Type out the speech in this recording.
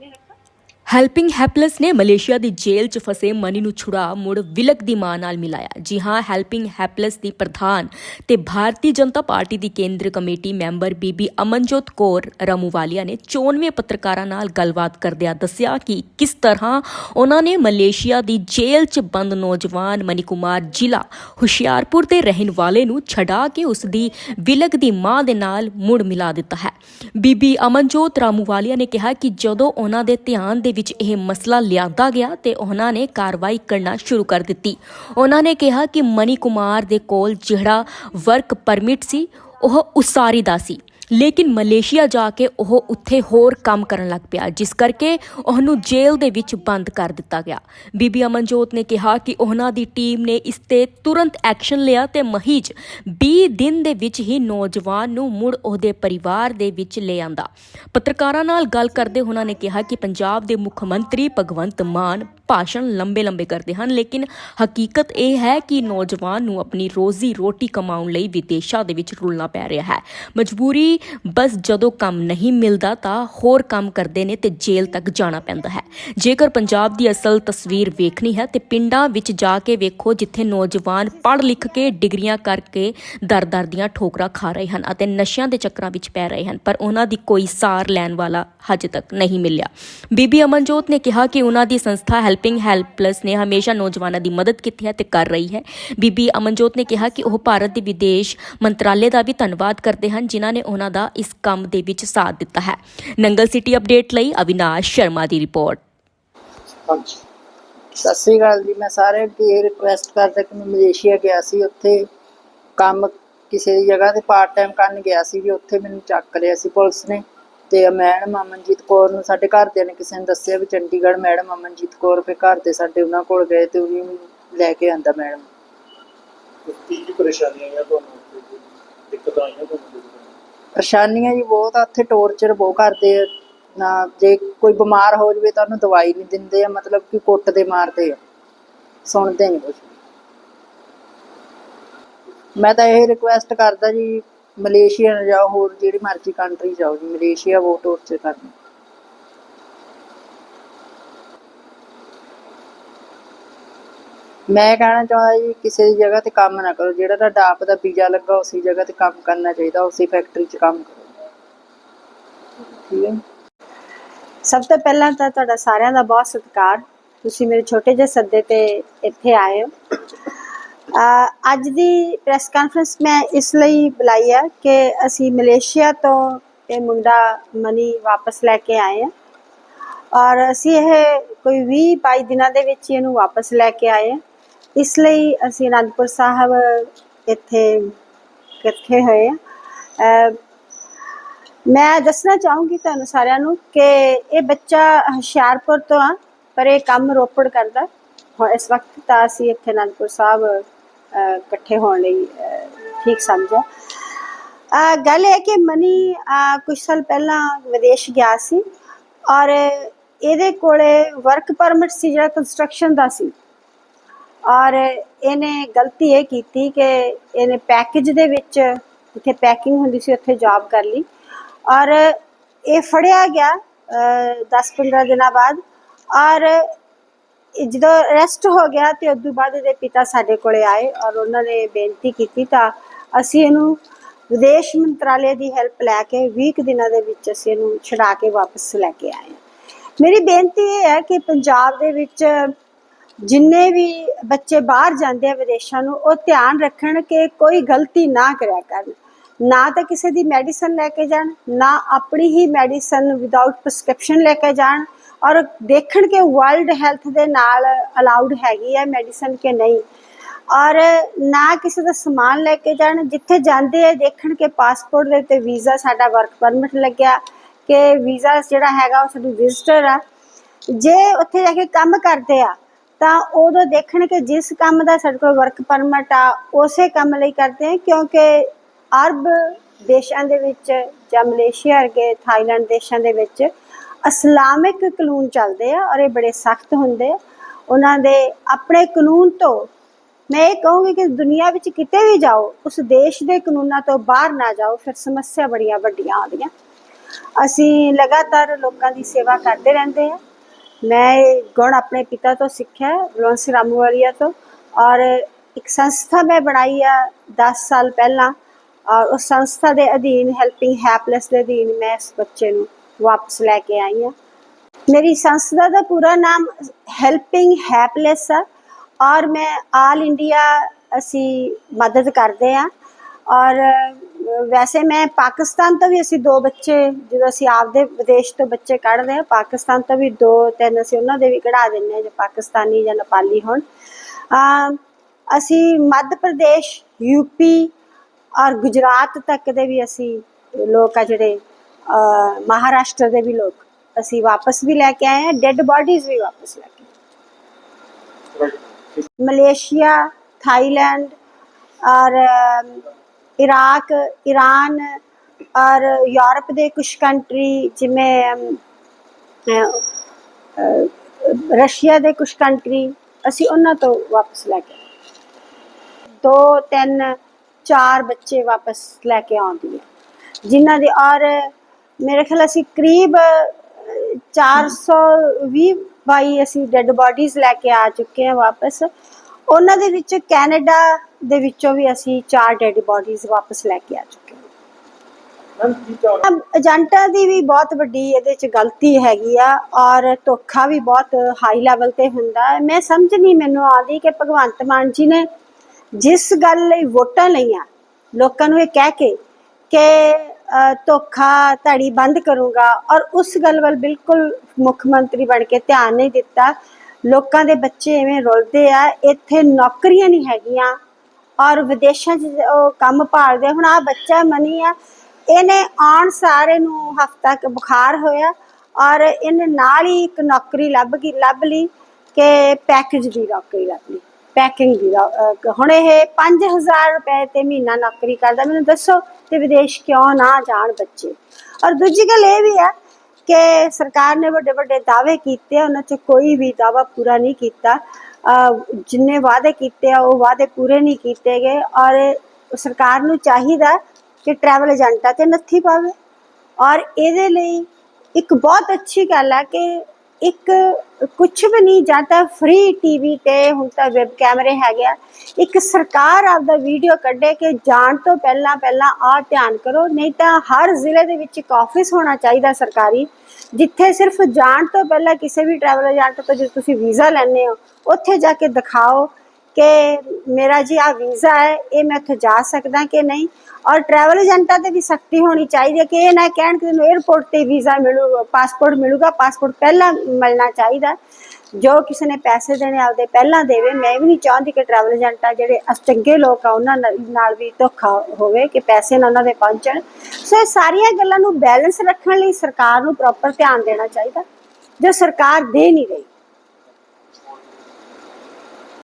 tener. Helping helpless ਨੇ Malaysia ਦੀ ਜੇਲ੍ਹ 'ਚ ਫਸੇ ਮਨੀ ਨੂੰ ਛੁੜਾ ਮੁੜ ਵਿਲਕ ਦੀ ਮਾਂ ਨਾਲ ਮਿਲਾਇਆ। ਜੀ ਹਾਂ ਹੈਲਪਿੰਗ ਹੈਪਲੈਸ ਦੀ ਪ੍ਰਧਾਨ ਤੇ ਭਾਰਤੀ ਜਨਤਾ ਪਾਰਟੀ ਦੀ ਕੇਂਦਰ ਕਮੇਟੀ ਮੈਂਬਰ ਬੀਬੀ ਅਮਨਜੋਤ ਕੌਰ ਰਮੂਵਾਲੀਆ ਨੇ 94 ਪੱਤਰਕਾਰਾਂ ਨਾਲ ਗੱਲਬਾਤ ਕਰਦਿਆਂ ਦੱਸਿਆ ਕਿ ਕਿਸ ਤਰ੍ਹਾਂ ਉਹਨਾਂ ਨੇ ਮਲੇਸ਼ੀਆ ਦੀ ਜੇਲ੍ਹ 'ਚ ਬੰਦ ਨੌਜਵਾਨ ਮਨੀ ਕੁਮਾਰ ਜ਼ਿਲ੍ਹਾ ਹੁਸ਼ਿਆਰਪੁਰ ਦੇ ਰਹਿਣ ਵਾਲੇ ਨੂੰ ਛਡਾ ਕੇ ਉਸ ਦੀ ਵਿਲਕ ਦੀ ਮਾਂ ਦੇ ਨਾਲ ਮੁੜ ਮਿਲਾ ਦਿੱਤਾ ਹੈ। ਬੀਬੀ ਅਮਨਜੋਤ ਰਾਮੂਵਾਲੀਆ ਨੇ ਕਿਹਾ ਕਿ ਜਦੋਂ ਉਹਨਾਂ ਦੇ ਧਿਆਨ ਦੇ ਵਿੱਚ ਇਹ ਮਸਲਾ ਲਿਆਂਦਾ ਗਿਆ ਤੇ ਉਹਨਾਂ ਨੇ ਕਾਰਵਾਈ ਕਰਨਾ ਸ਼ੁਰੂ ਕਰ ਦਿੱਤੀ। ਉਹਨਾਂ ਨੇ ਕਿਹਾ ਕਿ ਮਨੀ ਕੁਮਾਰ ਦੇ ਕੋਲ ਜਿਹੜਾ ਵਰਕ ਪਰਮਿਟ ਸੀ, ਉਹ ਉਸਾਰੀ ਦਾ ਸੀ। ਲੇਕਿਨ ਮਲੇਸ਼ੀਆ ਜਾ ਕੇ ਉਹ ਉੱਥੇ ਹੋਰ ਕੰਮ ਕਰਨ ਲੱਗ ਪਿਆ, ਜਿਸ ਕਰਕੇ ਉਹਨੂੰ ਜੇਲ੍ਹ ਦੇ ਵਿੱਚ ਬੰਦ ਕਰ ਦਿੱਤਾ ਗਿਆ। ਬੀਬੀ ਅਮਨਜੋਤ ਨੇ ਕਿਹਾ ਕਿ ਉਹਨਾਂ ਦੀ ਟੀਮ ਨੇ ਇਸ ਤੇ ਤੁਰੰਤ ਐਕਸ਼ਨ ਲਿਆ ਤੇ ਮਹੀਜ 20 ਦਿਨ ਦੇ ਵਿੱਚ ਹੀ ਨੌਜਵਾਨ ਨੂੰ ਮੁੜ ਉਹਦੇ ਪਰਿਵਾਰ ਦੇ ਵਿੱਚ ਲੈ ਆਂਦਾ। ਪੱਤਰਕਾਰਾਂ ਨਾਲ ਗੱਲ ਕਰਦੇ ਉਹਨਾਂ ਨੇ ਕਿਹਾ ਕਿ ਪੰਜਾਬ ਦੇ ਮੁੱਖ ਮੰਤਰੀ ਭਗਵੰਤ ਮਾਨ ਭਾਸ਼ਣ ਲੰਬੇ ਲੰਬੇ ਕਰਦੇ ਹਨ, ਲੇਕਿਨ ਹਕੀਕਤ ਇਹ ਹੈ ਕਿ ਨੌਜਵਾਨ ਨੂੰ ਆਪਣੀ ਰੋਜ਼ੀ ਰੋਟੀ ਕਮਾਉਣ ਲਈ ਵਿਦੇਸ਼ਾਂ ਦੇ ਵਿੱਚ ਰੁਲਣਾ ਪੈ ਰਿਹਾ ਹੈ। ਮਜਬੂਰੀ, ਬਸ ਜਦੋਂ ਕੰਮ ਨਹੀਂ ਮਿਲਦਾ ਤਾਂ ਹੋਰ ਕੰਮ ਕਰਦੇ ਨੇ ਤੇ ਜੇਲ੍ਹ ਤੱਕ ਜਾਣਾ ਪੈਂਦਾ ਹੈ। ਜੇਕਰ ਪੰਜਾਬ ਦੀ ਅਸਲ ਤਸਵੀਰ ਵੇਖਣੀ ਹੈ ਤੇ ਪਿੰਡਾਂ ਵਿੱਚ ਜਾ ਕੇ ਵੇਖੋ ਜਿੱਥੇ ਨੌਜਵਾਨ ਪੜ੍ਹ ਲਿਖ ਕੇ ਡਿਗਰੀਆਂ ਕਰਕੇ ਦਰ-ਦਰ ਦੀਆਂ ਠੋਕਰਾਂ ਖਾ ਰਹੇ ਹਨ ਅਤੇ ਨਸ਼ਿਆਂ ਦੇ ਚੱਕਰਾਂ ਵਿੱਚ ਪੈ ਰਹੇ ਹਨ, ਪਰ ਉਹਨਾਂ ਦੀ ਕੋਈ ਸਾਰ ਲੈਣ ਵਾਲਾ ਹਜੇ ਤੱਕ ਨਹੀਂ ਮਿਲਿਆ। ਬੀਬੀ ਅਮਨਜੋਤ ਨੇ ਕਿਹਾ ਕਿ ਉਹਨਾਂ ਦੀ ਸੰਸਥਾ ਹੈਲਪ ਹੈਲਪਿੰਗ ਹੈਲਪਲੈਸ ਨੇ ਹਮੇਸ਼ਾ ਨੌਜਵਾਨਾਂ ਦੀ ਮਦਦ ਕੀਤੀ ਹੈ ਤੇ ਕਰ ਰਹੀ ਹੈ। ਬੀਬੀ ਅਮਨਜੋਤ ਨੇ ਕਿਹਾ ਕਿ ਉਹ ਭਾਰਤ ਦੇ ਵਿਦੇਸ਼ ਮੰਤਰਾਲੇ ਦਾ ਵੀ ਧੰਨਵਾਦ ਕਰਦੇ ਹਨ, ਜਿਨ੍ਹਾਂ ਨੇ ਉਹਨਾਂ ਦਾ ਇਸ ਕੰਮ ਦੇ ਵਿੱਚ ਸਾਥ ਦਿੱਤਾ ਹੈ। ਨੰਗਲ ਸਿਟੀ ਅਪਡੇਟ ਲਈ ਅਵਿਨਾਸ਼ ਸ਼ਰਮਾ ਦੀ ਰਿਪੋਰਟ। ਸਤਿ ਸ੍ਰੀ ਅਕਾਲ ਜੀ। ਮੈਂ ਸਾਰਿਆਂ ਅੱਗੇ ਰਿਕੁਐਸਟ ਕਰਦਾ ਕਿ ਮੈਂ ਮਲੇਸ਼ੀਆ ਗਿਆ ਸੀ। ਉੱਥੇ ਕੰਮ ਕਿਸੇ ਦੀ ਜਗ੍ਹਾ ਤੇ ਪਾਰਟ ਟਾਈਮ ਕਰਨ ਗਿਆ ਸੀ ਵੀ ਉੱਥੇ ਮੈਨੂੰ ਚੱਕ ਲਿਆ ਸੀ ਪੁਲਿਸ ਨੇ। ਤੇ ਮੈਡਮ ਅਮਨਜੀਤ ਕੌਰ ਨੂੰ ਸਾਡੇ ਘਰਦਿਆਂ ਨੇ ਕਿਸੇ ਨੇ ਦੱਸਿਆ ਵੀ ਚੰਡੀਗੜ੍ਹ ਮੈਡਮ ਅਮਨਜੀਤ ਕੌਰ ਫੇ ਘਰ ਦੇ ਸਾਡੇ ਉਹਨਾਂ ਕੋਲ ਗਏ ਤੇ ਉਹਨੇ ਮੈਨੂੰ ਲੈ ਕੇ ਆਂਦਾ ਮੈਡਮ। ਕੀ ਕੀ ਪਰੇਸ਼ਾਨੀਆਂ ਆਈਆਂ ਤੁਹਾਨੂੰ? ਉੱਥੇ? ਕੋਈ ਦਿੱਕਤਾਂ ਆਈਆਂ ਤੁਹਾਨੂੰ? ਪਰੇਸ਼ਾਨੀਆਂ ਜੀ ਬਹੁਤ ਆ ਉੱਥੇ ਟੌਰਚਰ ਬਹੁਤ ਕਰਦੇ ਆ। ਨਾ ਜੇ ਕੋਈ ਬਿਮਾਰ ਹੋ ਜਵੇ ਤਾਂ ਉਹਨੂੰ ਦਵਾਈ ਨਹੀਂ ਦਿੰਦੇ ਆ ਮਤਲਬ ਕਿ ਕੁੱਟਦੇ ਮਾਰਦੇ ਆ। ਸੁਣਦੇ ਨਹੀਂ ਕੁਝ ਮੈਂ ਤਾਂ ਇਹ ਰਿਕੁਐਸਟ ਕਰਦਾ ਜੀ ਮਲੇਸ਼ੀਆ ਜਾਓ, ਹੋਰ ਜਿਹੜੀ ਮਰਜ਼ੀ ਕੰਟਰੀ ਜਾਓ ਜੀ, ਮਲੇਸ਼ੀਆ ਬਹੁਤ ਟੌਰਚਰ ਕਰਦਾ ਮੈਂ ਕਹਿਣਾ ਚਾਹੁੰਦਾ ਜੀ, ਕਿਸੇ ਦੀ ਜਗ੍ਹਾ ਤੇ ਕੰਮ ਨਾ ਕਰੋ, ਜਿਹੜਾ ਤੁਹਾਡਾ ਆਪ ਦਾ ਵੀਜ਼ਾ ਲੱਗਾ, ਉਸੇ ਜਗ੍ਹਾ ਤੇ ਕੰਮ ਕਰਨਾ ਚਾਹੀਦਾ, ਉਸੇ ਫੈਕਟਰੀ 'ਚ ਕੰਮ ਕਰੋ। ਠੀਕ ਹੈ ਸਭ ਤੋਂ ਪਹਿਲਾਂ ਤਾਂ ਤੁਹਾਡਾ ਸਾਰਿਆਂ ਦਾ ਬਹੁਤ ਸਤਿਕਾਰ। ਤੁਸੀਂ ਮੇਰੇ ਛੋਟੇ ਜਿਹੇ ਸੱਦੇ ਤੇ ਇੱਥੇ ਆਏ ਹੋ। ਅੱਜ ਦੀ ਪ੍ਰੈਸ ਕਾਨਫਰੰਸ ਮੈਂ ਇਸ ਲਈ ਬੁਲਾਈ ਹੈ ਕਿ ਅਸੀਂ ਮਲੇਸ਼ੀਆ ਤੋਂ ਇਹ ਮੁੰਡਾ ਮਨੀ ਵਾਪਸ ਲੈ ਕੇ ਆਏ ਹਾਂ ਔਰ ਅਸੀਂ ਇਹ ਕੋਈ 20 22 ਦਿਨਾਂ ਦੇ ਵਿੱਚ ਇਹਨੂੰ ਵਾਪਸ ਲੈ ਕੇ ਆਏ ਹਾਂ ਇਸ ਲਈ ਅਸੀਂ ਅਨੰਦਪੁਰ ਸਾਹਿਬ ਇੱਥੇ ਇਕੱਠੇ ਹੋਏ ਹਾਂ ਮੈਂ ਦੱਸਣਾ ਚਾਹੂੰਗੀ ਤੁਹਾਨੂੰ ਸਾਰਿਆਂ ਨੂੰ ਕਿ ਇਹ ਬੱਚਾ ਹੁਸ਼ਿਆਰਪੁਰ ਤੋਂ ਆ, ਪਰ ਇਹ ਕੰਮ ਰੋਪੜ ਕਰਦਾ। ਹੁਣ ਇਸ ਵਕਤ ਤਾਂ ਅਸੀਂ ਇੱਥੇ ਅਨੰਦਪੁਰ ਸਾਹਿਬ ਇਕੱਠੇ ਹੋਣ ਲਈ ਠੀਕ ਸਮਝਿਆ। ਗੱਲ ਹੈ ਕਿ ਮਨੀ ਅਹ, ਕੁਝ ਸਾਲ ਪਹਿਲਾਂ ਵਿਦੇਸ਼ ਗਿਆ ਸੀ ਔਰ ਇਹਦੇ ਕੋਲੇ ਵਰਕ ਪਰਮਿਟ ਸੀ ਜਿਹੜਾ ਕੰਸਟਰਕਸ਼ਨ ਦਾ ਸੀ। ਔਰ ਇਹਨੇ ਗਲਤੀ ਇਹ ਕੀਤੀ ਕਿ ਇਹਨੇ ਪੈਕੇਜ ਦੇ ਵਿੱਚ ਜਿੱਥੇ ਪੈਕਿੰਗ ਹੁੰਦੀ ਸੀ ਉੱਥੇ ਜੌਬ ਕਰ ਲਈ। ਔਰ ਇਹ ਫੜਿਆ ਗਿਆ 10-15 ਦਿਨਾਂ ਬਾਅਦ। ਔਰ ਜਦੋਂ ਅਰੈਸਟ ਹੋ ਗਿਆ ਤੇ ਉਦੋਂ ਬਾਅਦ ਇਹਦੇ ਪਿਤਾ ਸਾਡੇ ਕੋਲੇ ਆਏ ਔਰ ਉਹਨਾਂ ਨੇ ਬੇਨਤੀ ਕੀਤੀ ਤਾਂ ਅਸੀਂ ਇਹਨੂੰ ਵਿਦੇਸ਼ ਮੰਤਰਾਲੇ ਦੀ ਹੈਲਪ ਲੈ ਕੇ 20 ਕੁ ਦਿਨਾਂ ਦੇ ਵਿੱਚ ਅਸੀਂ ਇਹਨੂੰ ਛੁਡਾ ਕੇ ਵਾਪਸ ਲੈ ਕੇ ਆਏ ਮੇਰੀ ਬੇਨਤੀ ਇਹ ਹੈ ਕਿ ਪੰਜਾਬ ਦੇ ਵਿੱਚ ਜਿੰਨੇ ਵੀ ਬੱਚੇ ਬਾਹਰ ਜਾਂਦੇ ਆ ਵਿਦੇਸ਼ਾਂ ਨੂੰ, ਉਹ ਧਿਆਨ ਰੱਖਣ ਕਿ ਕੋਈ ਗਲਤੀ ਨਾ ਕਰਿਆ ਕਰਨ। ਨਾ ਤਾਂ ਕਿਸੇ ਦੀ ਮੈਡੀਸਨ ਲੈ ਕੇ ਜਾਣ, ਨਾ ਆਪਣੀ ਹੀ ਮੈਡੀਸਨ ਵਿਦਆਊਟ ਪ੍ਰਸਕ੍ਰਿਪਸ਼ਨ ਲੈ ਕੇ ਜਾਣ ਔਰ ਦੇਖਣ ਕਿ ਵਰਲਡ ਹੈਲਥ ਦੇ ਨਾਲ ਅਲਾਉਡ ਹੈਗੀ ਹੈ ਮੈਡੀਸਨ ਕਿ ਨਹੀਂ। ਔਰ ਨਾ ਕਿਸੇ ਦਾ ਸਮਾਨ ਲੈ ਕੇ ਜਾਣ, ਜਿੱਥੇ ਜਾਂਦੇ ਆ, ਦੇਖਣ ਕਿ ਪਾਸਪੋਰਟ ਦੇ ਉੱਤੇ ਵੀਜ਼ਾ ਸਾਡਾ ਵਰਕ ਪਰਮਿਟ ਲੱਗਿਆ, ਕਿ ਵੀਜ਼ਾ ਜਿਹੜਾ ਹੈਗਾ ਉਹ ਸਾਡੀ ਵਿਜ਼ਟਰ ਆ। ਜੇ ਉੱਥੇ ਜਾ ਕੇ ਕੰਮ ਕਰਦੇ ਆ, ਤਾਂ ਉਦੋਂ ਦੇਖਣ ਕਿ ਜਿਸ ਕੰਮ ਦਾ ਸਾਡੇ ਕੋਲ ਵਰਕ ਪਰਮਿਟ ਆ, ਉਸੇ ਕੰਮ ਲਈ ਕਰਦੇ ਆ, ਕਿਉਂਕਿ ਅਰਬ ਦੇਸ਼ਾਂ ਦੇ ਵਿੱਚ ਜਾਂ ਮਲੇਸ਼ੀਆ ਵਰਗੇ ਥਾਈਲੈਂਡ ਦੇਸ਼ਾਂ ਦੇ ਵਿੱਚ ਇਸਲਾਮਿਕ ਕਾਨੂੰਨ ਚੱਲਦੇ ਆ ਔਰ ਇਹ ਬੜੇ ਸਖਤ ਹੁੰਦੇ ਆ। ਉਹਨਾਂ ਦੇ ਆਪਣੇ ਕਾਨੂੰਨ ਤੋਂ ਮੈਂ ਇਹ ਕਹੂੰਗੀ ਕਿ ਦੁਨੀਆ ਵਿੱਚ ਕਿਤੇ ਵੀ ਜਾਓ ਉਸ ਦੇਸ਼ ਦੇ ਕਾਨੂੰਨਾਂ ਤੋਂ ਬਾਹਰ ਨਾ ਜਾਓ ਫਿਰ ਸਮੱਸਿਆ ਬੜੀਆਂ ਵੱਡੀਆਂ ਆਉਂਦੀਆਂ। ਅਸੀਂ ਲਗਾਤਾਰ ਲੋਕਾਂ ਦੀ ਸੇਵਾ ਕਰਦੇ ਰਹਿੰਦੇ ਹਾਂ ਮੈਂ ਇਹ ਗੁਣ ਆਪਣੇ ਪਿਤਾ ਤੋਂ ਸਿੱਖਿਆ ਹੈ, ਰਾਮੂਵਾਲੀਆ ਤੋਂ ਔਰ ਇੱਕ ਸੰਸਥਾ ਮੈਂ ਬਣਾਈ ਆ 10 ਸਾਲ ਪਹਿਲਾਂ ਔਰ ਉਸ ਸੰਸਥਾ ਦੇ ਅਧੀਨ ਹੈਲਪਿੰਗ ਹੈਪਲੈਸ ਦੇ ਅਧੀਨ ਮੈਂ ਇਸ ਬੱਚੇ ਨੂੰ ਵਾਪਸ ਲੈ ਕੇ ਆਈ ਹਾਂ। ਮੇਰੀ ਸੰਸਥਾ ਦਾ ਪੂਰਾ ਨਾਮ ਹੈਲਪਿੰਗ ਹੈਪਲੈਸ ਆ ਔਰ ਮੈਂ ਆਲ ਇੰਡੀਆ ਅਸੀਂ ਮਦਦ ਕਰਦੇ ਆ ਔਰ ਵੈਸੇ ਮੈਂ ਪਾਕਿਸਤਾਨ ਤੋਂ ਵੀ ਅਸੀਂ ਦੋ ਬੱਚੇ, ਜਦੋਂ ਅਸੀਂ ਆਪਦੇ ਵਿਦੇਸ਼ ਤੋਂ ਬੱਚੇ ਕੱਢਦੇ ਆ ਪਾਕਿਸਤਾਨ ਤੋਂ ਵੀ ਦੋ, ਤਿੰਨ ਅਸੀਂ ਉਹਨਾਂ ਦੇ ਵੀ ਕਢਾ ਦਿੰਦੇ ਆ ਜੇ ਪਾਕਿਸਤਾਨੀ ਜਾਂ ਨੇਪਾਲੀ ਹੋਣ। ਅਮ ਅਸੀਂ ਮੱਧ ਪ੍ਰਦੇਸ਼ ਯੂਪੀ ਔਰ ਗੁਜਰਾਤ ਤੱਕ ਦੇ ਵੀ ਅਸੀਂ ਲੋਕ ਆ ਜਿਹੜੇ ਮਹਾਰਾਸ਼ਟਰ ਦੇ ਵੀ ਲੋਕ ਅਸੀਂ ਵਾਪਸ ਵੀ ਲੈ ਕੇ ਆਏ ਹਾਂ ਡੈੱਡ ਬਾਡੀਜ਼ ਵੀ ਵਾਪਸ ਲੈ ਕੇ ਮਲੇਸ਼ੀਆ, ਥਾਈਲੈਂਡ ਔਰ ਇਰਾਕ ਈਰਾਨ ਔਰ ਯੂਰਪ ਦੇ ਕੁਝ ਕੰਟਰੀ ਜਿਵੇਂ ਰਸ਼ੀਆ ਦੇ ਕੁਝ ਕੰਟਰੀ ਅਸੀਂ ਉਹਨਾਂ ਤੋਂ ਵਾਪਸ ਲੈ ਕੇ ਆਏ। ਦੋ, ਤਿੰਨ, ਚਾਰ ਬੱਚੇ ਵਾਪਸ ਲੈ ਕੇ ਆਉਂਦੀ ਹੈ ਜਿਨ੍ਹਾਂ ਦੇ ਔਰ ਮੇਰੇ ਖਿਆਲ ਅਸੀਂ ਕਰੀਬ ਅਹ, 420 ਬਾਈ ਅਸੀਂ ਡੈੱਡ ਬਾਡੀਜ਼ ਲੈ ਕੇ ਆ ਚੁੱਕੇ ਹਾਂ ਵਾਪਸ। ਉਹਨਾਂ ਦੇ ਵਿੱਚ ਕੈਨੇਡਾ ਦੇ ਵਿੱਚੋਂ ਵੀ ਅਸੀਂ ਚਾਰ ਡੈੱਡ ਬਾਡੀਜ਼ ਵਾਪਸ ਲੈ ਕੇ ਆ ਚੁੱਕੇ ਹਾਂ। ਏਜੰਟਾਂ ਦੀ ਵੀ ਬਹੁਤ ਵੱਡੀ ਇਹਦੇ ਚ ਗਲਤੀ ਹੈਗੀ ਆ ਔਰ ਧੋਖਾ ਵੀ ਬਹੁਤ ਹਾਈ ਲੈਵਲ ਤੇ ਹੁੰਦਾ ਹੈ। ਮੈਂ ਸਮਝ ਨਹੀਂ ਮੈਨੂੰ ਆਉਂਦੀ ਕਿ ਭਗਵੰਤ ਮਾਨ ਜੀ ਨੇ ਜਿਸ ਗੱਲ ਲਈ ਵੋਟਾਂ ਲਈਆਂ ਲੋਕਾਂ ਨੂੰ ਇਹ ਕਹਿ ਕੇ ਕਿ ਧੋਖਾ ਧੜੀ ਬੰਦ ਕਰੂੰਗਾ ਔਰ ਉਸ ਗੱਲ ਵੱਲ ਬਿਲਕੁਲ ਮੁੱਖ ਮੰਤਰੀ ਬਣ ਕੇ ਧਿਆਨ ਨਹੀਂ ਦਿੱਤਾ। ਲੋਕਾਂ ਦੇ ਬੱਚੇ ਐਵੇਂ ਰੁਲਦੇ ਆ, ਇੱਥੇ ਨੌਕਰੀਆਂ ਨਹੀਂ ਹੈਗੀਆਂ ਔਰ ਵਿਦੇਸ਼ਾਂ 'ਚ ਉਹ ਕੰਮ ਭਾਲਦੇ ਹੁਣ ਆ ਬੱਚਾ ਮਨੀ ਆ, ਇਹਨੇ ਆਉਣ ਸਾਰੇ ਨੂੰ ਹਫਤਾ ਕ ਬੁਖਾਰ ਹੋਇਆ ਔਰ ਇਹਨੇ ਨਾਲ ਹੀ ਇੱਕ ਨੌਕਰੀ ਲੱਭ ਗਈ, ਲੱਭ ਲਈ ਕਿ ਪੈਕੇਜ ਦੀ ਨੌਕਰੀ ਲੱਭ ਲਈ। ਪੈਕਿੰਗ ਦੀ ਅਹ ਹੁਣ ਇਹ 5000 ਰੁਪਏ ਤੇ ਮਹੀਨਾ ਨੌਕਰੀ ਕਰਦਾ। ਮੈਨੂੰ ਦੱਸੋ ਤੇ ਵਿਦੇਸ਼ ਕਿਉਂ ਨਾ ਜਾਣ ਬੱਚੇ। ਔਰ ਦੂਜੀ ਗੱਲ ਇਹ ਵੀ ਆ ਕਿ ਸਰਕਾਰ ਨੇ ਵੱਡੇ ਵੱਡੇ ਦਾਅਵੇ ਕੀਤੇ ਆ, ਉਹਨਾਂ 'ਚ ਕੋਈ ਵੀ ਦਾਅਵਾ ਪੂਰਾ ਨਹੀਂ ਕੀਤਾ। ਅਹ, ਜਿੰਨੇ ਵਾਅਦੇ ਕੀਤੇ ਆ, ਉਹ ਵਾਅਦੇ ਪੂਰੇ ਨਹੀਂ ਕੀਤੇ ਗਏ। ਔਰ ਸਰਕਾਰ ਨੂੰ ਚਾਹੀਦਾ ਕਿ ਟਰੈਵਲ ਏਜੰਟਾਂ ਤੇ ਨੱਥੀ ਪਾਵੇ। ਔਰ ਇਹਦੇ ਲਈ ਇੱਕ ਬਹੁਤ ਅੱਛੀ ਗੱਲ ਹੈ ਕਿ ਇੱਕ ਕੁਝ ਵੀ ਨਹੀਂ, ਜਾਂ ਤਾਂ ਫ੍ਰੀ ਟੀਵੀ ਤੇ ਹੁਣ ਤਾਂ ਵੈਬ ਕੈਮਰੇ ਹੈਗੇ ਆ। ਇੱਕ ਸਰਕਾਰ ਆਪਦਾ ਵੀਡੀਓ ਕੱਢੇ ਕਿ ਜਾਣ ਤੋਂ ਪਹਿਲਾਂ ਪਹਿਲਾਂ ਆ ਧਿਆਨ ਕਰੋ, ਨਹੀਂ ਤਾਂ ਹਰ ਜ਼ਿਲ੍ਹੇ ਦੇ ਵਿੱਚ ਇੱਕ ਆਫਿਸ ਹੋਣਾ ਚਾਹੀਦਾ ਸਰਕਾਰੀ, ਜਿੱਥੇ ਸਿਰਫ ਜਾਣ ਤੋਂ ਪਹਿਲਾਂ ਕਿਸੇ ਵੀ ਟਰੈਵਲ ਏਜੰਟ ਤੋਂ ਜੇ ਤੁਸੀਂ ਵੀਜ਼ਾ ਲੈਣੇ ਹੋ, ਉੱਥੇ ਜਾ ਕੇ ਦਿਖਾਓ ਕਿ ਮੇਰਾ ਜੀ ਆ ਵੀਜ਼ਾ ਹੈ, ਇਹ ਮੈਂ ਉੱਥੇ ਜਾ ਸਕਦਾ ਕਿ ਨਹੀਂ? ਔਰ ਟਰੈਵਲ ਏਜੰਟਾਂ ਤੇ ਵੀ ਸਖਤੀ ਹੋਣੀ ਚਾਹੀਦੀ ਹੈ ਕਿ ਇਹ ਨਾ ਕਹਿਣ ਕਿ ਤੈਨੂੰ 에어ਪੋਰਟ ਤੇ ਵੀਜ਼ਾ ਮਿਲੂਗਾ ਪਾਸਪੋਰਟ ਮਿਲੂਗਾ ਪਾਸਪੋਰਟ ਪਹਿਲਾਂ ਮਿਲਣਾ ਚਾਹੀਦਾ। ਜੋ ਕਿਸੇ ਨੇ ਪੈਸੇ ਦੇਣੇ ਆਪਦੇ ਪਹਿਲਾਂ ਦੇਵੇ। ਮੈਂ ਵੀ ਨਹੀਂ ਚਾਹੁੰਦੀ ਕਿ ਟਰੈਵਲ ਏਜੰਟਾਂ ਜਿਹੜੇ ਚੰਗੇ ਲੋਕ ਆ, ਉਹਨਾਂ ਨਾਲ ਵੀ ਧੋਖਾ ਹੋਵੇ, ਕਿ ਪੈਸੇ ਨਾ ਉਹਨਾਂ ਦੇ ਪਹੁੰਚਣ। ਸੋ ਇਹ ਸਾਰੀਆਂ ਗੱਲਾਂ ਨੂੰ ਬੈਲੈਂਸ ਰੱਖਣ ਲਈ ਸਰਕਾਰ ਨੂੰ ਪ੍ਰੋਪਰ ਧਿਆਨ ਦੇਣਾ ਚਾਹੀਦਾ। ਜੋ ਸਰਕਾਰ ਦੇ ਨਹੀਂ ਰਹੀ।